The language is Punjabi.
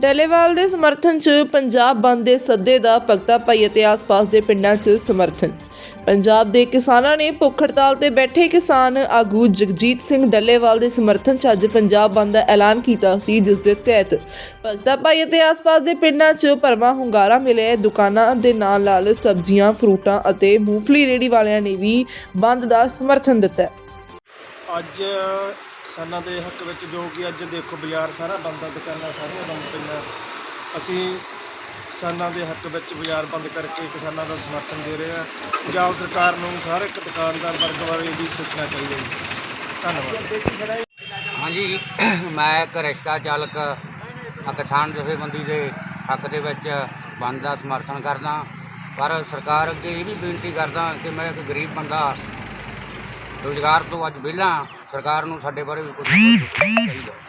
ਡੱਲੇਵਾਲ ਦੇ ਸਮਰਥਨ 'ਚ ਪੰਜਾਬ ਬੰਦ ਦੇ ਸੱਦੇ ਦਾ ਭਗਤਾ ਭਾਈ ਅਤੇ ਆਸ-ਪਾਸ ਦੇ ਪਿੰਡਾਂ 'ਚ ਸਮਰਥਨ। ਪੰਜਾਬ ਦੇ ਕਿਸਾਨਾਂ ਨੇ ਭੁੱਖ ਹੜਤਾਲ ਤੇ ਬੈਠੇ ਕਿਸਾਨ ਆਗੂ ਜਗਜੀਤ ਸਿੰਘ ਡੱਲੇਵਾਲ ਦੇ ਸਮਰਥਨ 'ਚ ਅੱਜ ਪੰਜਾਬ ਬੰਦ ਦਾ ਐਲਾਨ ਕੀਤਾ ਸੀ, ਜਿਸ ਦੇ ਤਹਿਤ ਭਗਤਾ ਭਾਈ ਅਤੇ ਆਸ-ਪਾਸ ਦੇ ਪਿੰਡਾਂ 'ਚ ਭਰਵਾਂ ਹੁੰਗਾਰਾ ਮਿਲਿਆ। ਦੁਕਾਨਾਂ ਦੇ ਨਾਲ ਨਾਲ ਸਬਜ਼ੀਆਂ, ਫਰੂਟਾਂ ਅਤੇ ਮੂੰਗਫਲੀ ਰੇਹੜੀ ਵਾਲਿਆਂ ਨੇ ਵੀ ਬੰਦ ਦਾ ਸਮਰਥਨ ਦਿੱਤਾ। ਅੱਜ ਕਿਸਾਨਾਂ ਦੇ ਹੱਕ ਵਿੱਚ ਜੋ ਕਿ ਅੱਜ ਦੇਖੋ ਬਾਜ਼ਾਰ ਸਾਰਾ ਬੰਦ ਆ, ਦੁਕਾਨਾਂ ਸਾਰੀਆਂ ਬੰਦ ਪਈਆਂ। ਅਸੀਂ ਕਿਸਾਨਾਂ ਦੇ ਹੱਕ ਵਿੱਚ ਬਾਜ਼ਾਰ ਬੰਦ ਕਰਕੇ ਕਿਸਾਨਾਂ ਦਾ ਸਮਰਥਨ ਦੇ ਰਹੇ ਹਾਂ। ਪੰਜਾਬ ਸਰਕਾਰ ਨੂੰ ਸਾਰੇ ਇੱਕ ਦੁਕਾਨਦਾਰ ਵਰਗ ਬਾਰੇ ਵੀ ਸੋਚਣਾ ਚਾਹੀਦਾ ਜੀ। ਧੰਨਵਾਦ। ਹਾਂਜੀ, ਮੈਂ ਇੱਕ ਰਿਸ਼ਤਾ ਚਾਲਕ ਕਿਸਾਨ ਜਥੇਬੰਦੀ ਦੇ ਹੱਕ ਦੇ ਵਿੱਚ ਬੰਦ ਦਾ ਸਮਰਥਨ ਕਰਦਾ ਪਰ ਸਰਕਾਰ ਅੱਗੇ ਇਹ ਵੀ ਬੇਨਤੀ ਕਰਦਾ ਕਿ ਮੈਂ ਇੱਕ ਗਰੀਬ ਬੰਦਾ ਰੁਜ਼ਗਾਰ ਤੋਂ ਅੱਜ ਵਿਹਲਾ ਸਰਕਾਰ ਨੂੰ ਸਾਡੇ ਬਾਰੇ ਵੀ ਕੁਝ ਚਾਹੀਦਾ